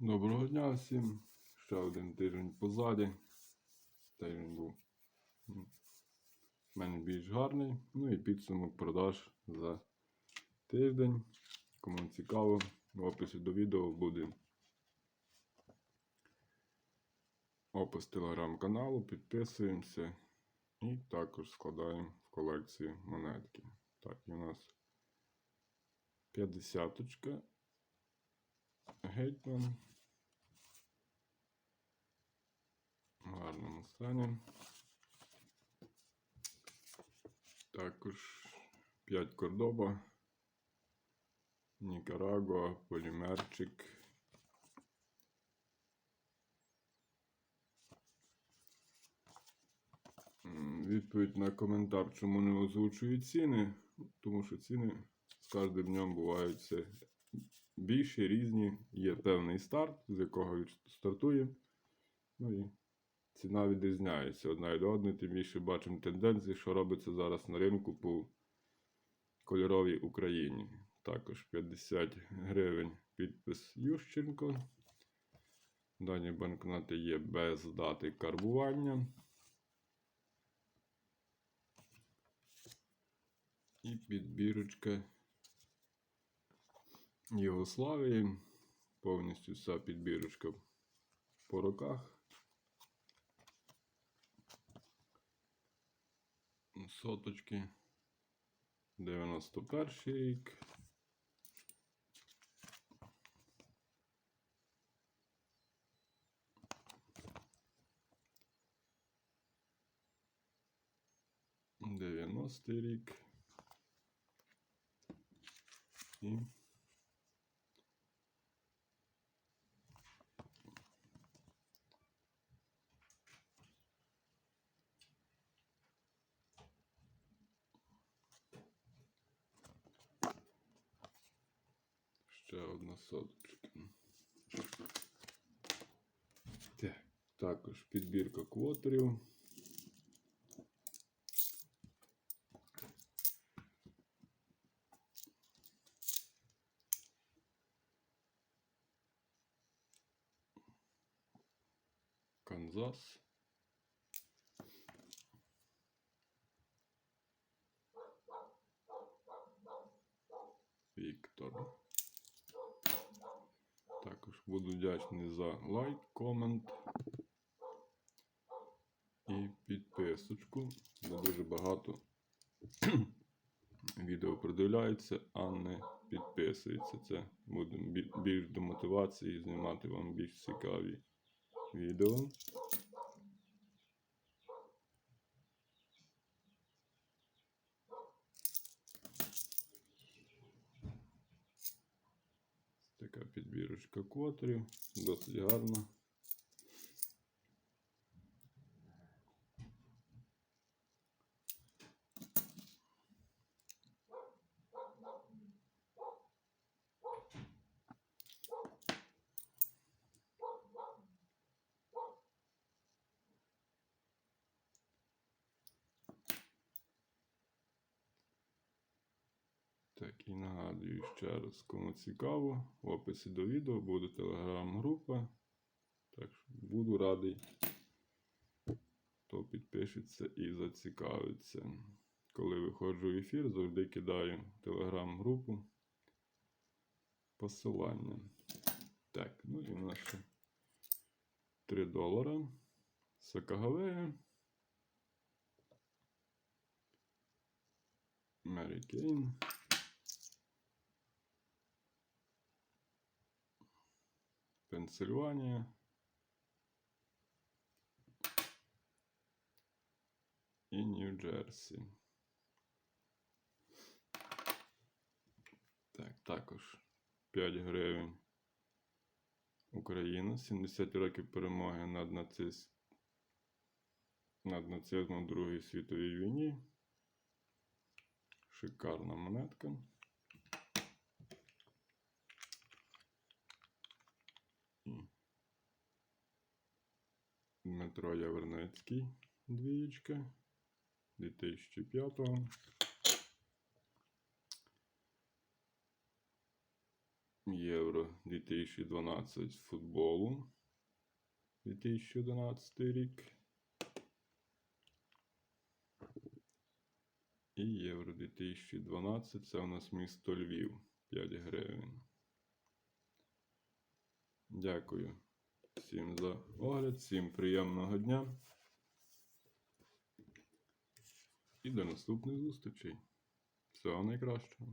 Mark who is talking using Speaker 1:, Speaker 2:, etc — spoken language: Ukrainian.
Speaker 1: Доброго дня всім. Ще один тиждень позаді. Тиждень був мене більш гарний. Ну і підсумок продаж за тиждень. Кому цікаво, в описі до відео буде опис телеграм-каналу. Підписуємося і також складаємо в колекцію монетки. Так, і у нас 50 Гетьман. В гарному стані. Також 5 кордоба. Нікарагуа, полімерчик. Відповідь на коментар, чому не озвучую ціни. Тому що ціни з кожним днем бувають все більші, різні. Є певний старт, з якого він стартує. Ну і ціна відрізняється одна від одної, тим більше бачимо тенденції, що робиться зараз на ринку по кольоровій Україні. Також 50 гривень підпис Ющенко. Дані банкноти є без дати карбування. І підбірочка Єгославії. Повністю вся підбірочка по роках. Соточки. 91 рік. Дев'яностий рік. І ще одна соточка. Так, також підбірка квотерів. Канзас. Віктор. Буду вдячний за лайк, комент і підписочку. Бо дуже багато відео продивляється, а не підписується. Це буде більш до мотивації знімати вам більш цікаві відео. Така підбірочка котрів, досить гарна. Так, і нагадую ще раз, кому цікаво, в описі до відео буде телеграм-група. Так що буду радий, хто підпишеться і зацікавиться. Коли виходжу в ефір, завжди кидаю телеграм-групу посилання. Так, ну і в нас ще 3 долара. Сакагавея. Мері Кейн. Пенсильванія. І Нью-Джерсі. Так, також 5 гривень. Україна. 70 років перемоги над нацист... над нацизмом в Другій світовій війні. Шикарна монетка. Дмитро Яверницький. Двієчка. 2005
Speaker 2: Е,
Speaker 1: го Євро 2012 футболу. 2011 рік. І Євро 2012 це у нас місто Львів. 5 гривень. Дякую всім за огляд, всім приємного дня. І до наступних зустрічей. Всього найкращого.